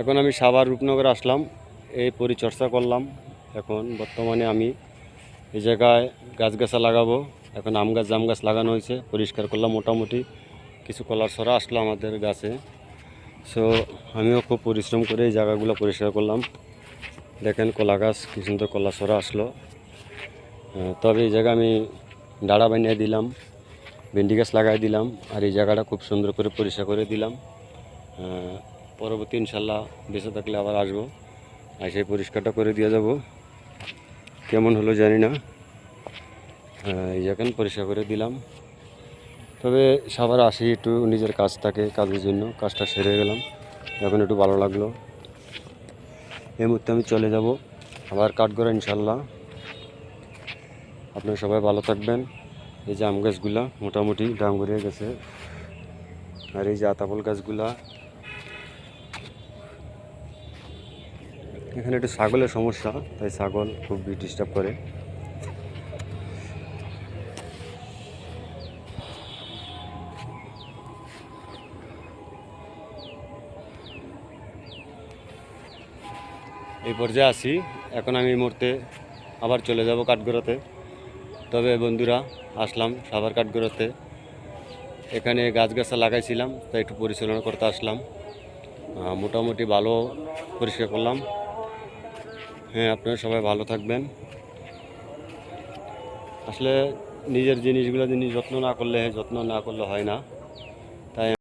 এখন আমি সাভার রূপনগর আসলাম, এই পরিচর্যা করলাম। এখন বর্তমানে আমি এই জায়গায় গাছগাছা লাগাবো। এখন আম গাছ, জাম গাছ লাগানো হয়েছে, পরিষ্কার করলাম মোটামুটি। কিছু কলার সরা আসলো আমাদের গাছে। সো আমিও খুব পরিশ্রম করে এই জায়গাগুলো পরিষ্কার করলাম। দেখেন কলা গাছ, কি সুন্দর কলা সরা আসলো। তবে এই জায়গা আমি ডাড়া বানিয়ে দিলাম, ভেন্ডি গাছ লাগাই দিলাম, আর এই জায়গাটা খুব সুন্দর করে পরিষ্কার করে দিলাম। পরবর্তী ইনশাল্লাহ বেঁচে থাকলে আবার আসব। আর সেই পরিষ্কারটা করে দিয়ে যাব। কেমন হলো জানি না। আহ, এই পরিষ্কার করে দিলাম। তবে সবার আসি একটু নিজের কাজ থাকে কাজের জন্য কাজটা সেরে গেলাম। এখন একটু ভালো লাগল। এই মুহূর্তে আমি চলে যাব আবার কাঠগড়া ইনশাল্লাহ। আপনারা সবাই ভালো থাকবেন। এই যে আম গাছগুলা মোটামুটি গড়িয়ে গেছে। আর এই যে আতাপল গাছগুলা এখানে একটু ছাগলের সমস্যা, তাই ছাগল খুব ডিস্টার্ব করে। এই পর্যায়ে আসি এখন আমি এই মুহূর্তে আবার চলে যাব কাঠগড়াতে। তবে বন্ধুরা, আসলাম সাভার কাঠগড়াতে। এখানে গাছগাছা লাগাইছিলাম, তাই একটু পরিচালনা করতে আসলাম। মোটামুটি ভালো পরিষ্কার করলাম। হ্যাঁ আপনারা সবাই ভালো থাকবেন। আসলে নিজের জিনিসগুলো জিনিস যত্ন না করলে, যত্ন না করলে হয় না।